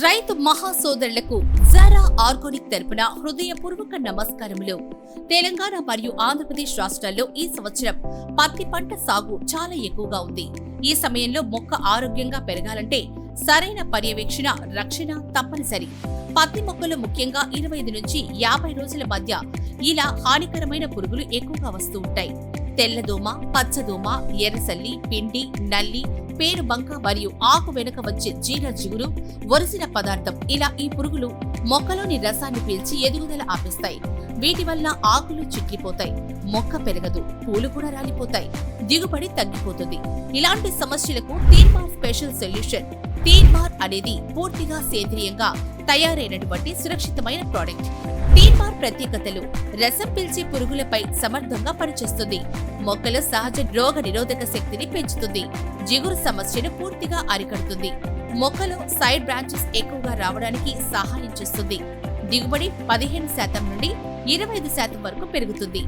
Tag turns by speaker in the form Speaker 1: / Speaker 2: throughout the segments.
Speaker 1: రైతు మహాసోదరులకు Zara organic తరపున హృదయపూర్వక నమస్కారములు. తెలంగాణ మరియు ఆంధ్రప్రదేశ్ రాష్ట్రాల్లో ఈ సంవత్సరం పత్తి పంట సాగు చాలా ఎక్కువగా ఉంది. ఈ సమయంలో మొక్క ఆరోగ్యంగా పెరగాలంటే సరైన పర్యవేక్షణ రక్షణ తప్పనిసరి. పత్తి మొక్కలు ముఖ్యంగా ఇరవై ఐదు నుంచి యాభై రోజుల మధ్య ఇలా హానికరమైన పురుగులు ఎక్కువగా వస్తూ ఉంటాయి. తెల్లదోమ పచ్చదోమ ఎర్రసల్లి పిండి నల్లి పేరు బంక మరియు ఆకు వెనుక వచ్చే జీర్ణ జిగురు ఒరిసిన పదార్థం. ఇలా ఈ పురుగులు మొక్కలోని రసాన్ని పీల్చి ఎదుగుదల ఆపిస్తాయి. వీటి వల్ల ఆకులు చిట్లిపోతాయి మొక్క పెరగదు. పూలు కూడా రాలిపోతాయి. దిగుబడి తగ్గిపోతుంది. ఇలాంటి సమస్యలకు తీర్మార్ స్పెషల్ సొల్యూషన్. తీర్మార్ అనేది పూర్తిగా సేంద్రియంగా తయారైనటువంటి సురక్షితమైన ప్రోడక్ట్ టీమార్ ప్రత్యేకతలు రసం పీల్చే పురుగులపై సమర్థంగా పనిచేస్తుంది. మొక్కల సహజ రోగ నిరోధక శక్తిని పెంచుతుంది. జిగురు సమస్యను పూర్తిగా అరికడుతుంది. మొక్కలో సైడ్ బ్రాంచెస్ ఎక్కువగా రావడానికి సహాయం చేస్తుంది. దిగుబడి పదిహేను శాతం నుండి ఇరవై ఐదు శాతం వరకు పెరుగుతుంది.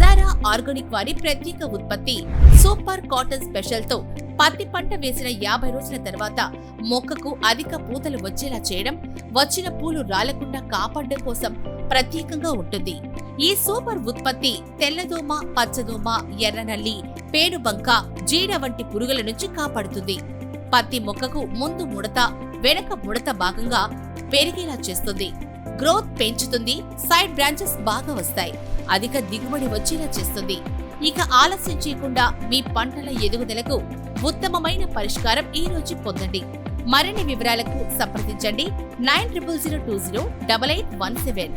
Speaker 1: జారా ఆర్గానిక్ వారి ప్రత్యేక ఉత్పత్తి సూపర్ కాటన్ స్పెషల్తో పత్తి పంట వేసిన యాభై రోజుల తర్వాత మొక్కకు అధిక పూతలు వచ్చేలా చేయడం వచ్చిన పూలు రాలకుండా కాపాడడం కోసం ప్రత్యేకంగా ఉంటుంది. ఈ సూపర్ ఉత్పత్తి తెల్లదోమ పచ్చదోమ ఎర్రనల్లి పేనుబంక జీడ వంటి పురుగుల నుంచి కాపాడుతుంది. పత్తి మొక్కకు ముందు ముడత వెనక ముడత భాగంగా పెరిగేలా చేస్తుంది. గ్రోత్ పెంచుతుంది సైడ్ బ్రాంచెస్ బాగా వస్తాయి. అధిక దిగుబడి వచ్చేలా చేస్తుంది. ఇక ఆలస్యం చేయకుండా మీ పంటల ఎదుగుదలకు ఉత్తమమైన పరిష్కారం ఈ రోజు పొందండి. మరిన్ని వివరాలకు సంప్రదించండి nine triple zero two zero double eight one seven.